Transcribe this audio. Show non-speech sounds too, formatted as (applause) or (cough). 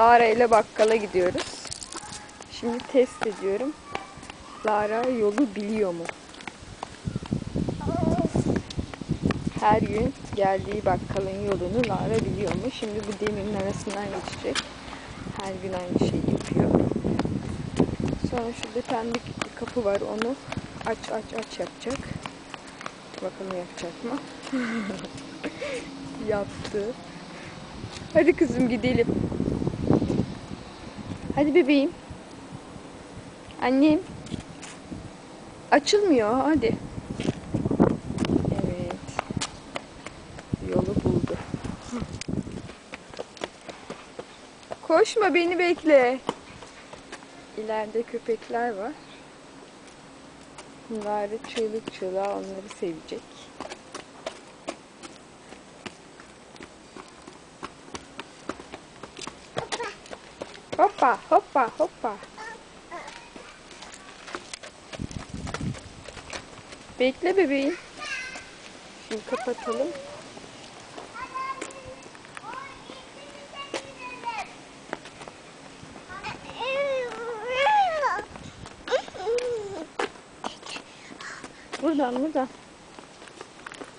Lara ile bakkala gidiyoruz. Şimdi test ediyorum. Lara yolu biliyor mu? Her gün geldiği bakkalın yolunu Lara biliyor mu? Şimdi bu demirin arasından geçecek. Her gün aynı şeyi yapıyor. Sonra şurada pembe bir kapı var. Onu aç aç aç yapacak. Bakalım yapacak mı? (laughs) Yaptı. Hadi kızım gidelim. Hadi bebeğim. Annem. Açılmıyor hadi. Evet. Yolu buldu. Koşma beni bekle. İleride köpekler var. Bunlar çığlık çığlığa onları sevecek. Hoppa hoppa hoppa. Bekle bebeğim. Şimdi kapatalım. Buradan buradan.